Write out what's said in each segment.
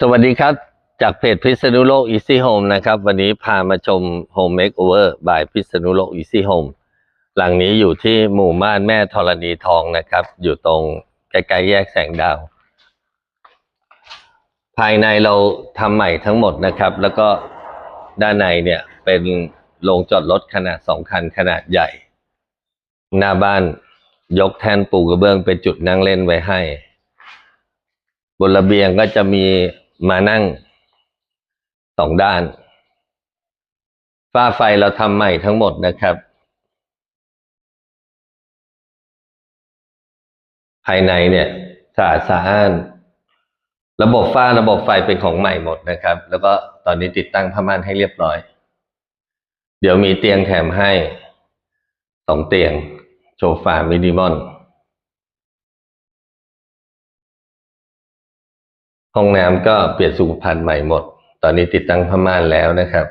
สวัสดีครับ จากเพจพิษณุโลก Easy Home นะครับ วันนี้พามาชม Home Makeover by พิษณุโลก Easy Home หลังนี้อยู่ที่หมู่บ้านแม่ธรณีทองนะครับ อยู่ตรงใกล้ๆแยกแสงดาว ภายในเราทำใหม่ทั้งหมดนะครับ แล้วก็ด้านในเนี่ยเป็นโรงจอดรถขนาดสองคันขนาดใหญ่ หน้าบ้านยกแท่นปูกระเบื้องเป็นจุดนั่งเล่นไว้ให้ บนระเบียงก็จะมี มานั่งสองด้าน ฝ้าไฟเราทำใหม่ทั้งหมดนะครับ ภายในเนี่ยสะอาดสะอ้าน ระบบฝ้าระบบไฟเป็นของใหม่หมดนะครับ แล้วก็ตอนนี้ติดตั้งผ้าม่านให้เรียบร้อย เดี๋ยวมีเตียงแถมให้สองเตียงโซฟามินิมอล ห้องน้ำก็เปลี่ยนสุขภัณฑ์ใหม่หมด ตอนนี้ติดตั้งผ้าม่านแล้วนะครับ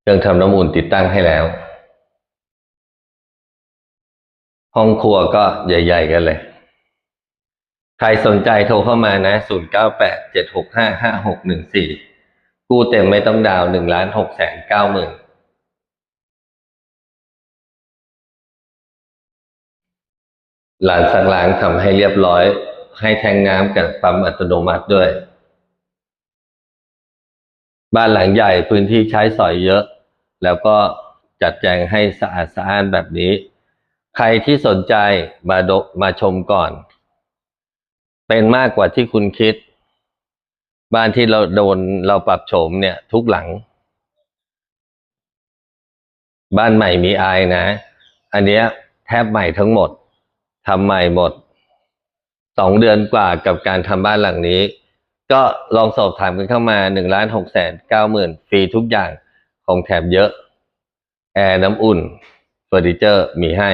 เครื่องทำน้ำอุ่นติดตั้งให้แล้ว ห้องครัวก็ใหญ่ ๆ กันเลย ใครสนใจโทรเข้ามานะ 0 9 8 7 6 5 5 6 1 4 กู้เต็มไม่ต้องดาว1ล้าน6แสน9หมื่นหลานสักล้างทำให้เรียบร้อย ให้แทงน้ำกับปั๊มอัตโนมัติด้วย บ้านหลังใหญ่พื้นที่ใช้สอยเยอะ แล้วก็จัดแจงให้สะอาดสะอ้านแบบนี้ ใครที่สนใจมาดมาชมก่อน เป็นมากกว่าที่คุณคิด บ้านที่เราโดนเราปรับโฉมเนี่ย ทุกหลัง บ้านใหม่มีอายนะ อันเนี้ยแทบใหม่ทั้งหมดทำใหม่หมด สองเดือนกว่ากับการทำบ้านหลังนี้ ก็ลองสอบถามกันเข้ามาหนึ่งล้านหกแสนเก้าหมื่นฟรีทุกอย่างของแถมเยอะ แอร์น้ำอุ่นเฟอร์นิเจอร์มีให้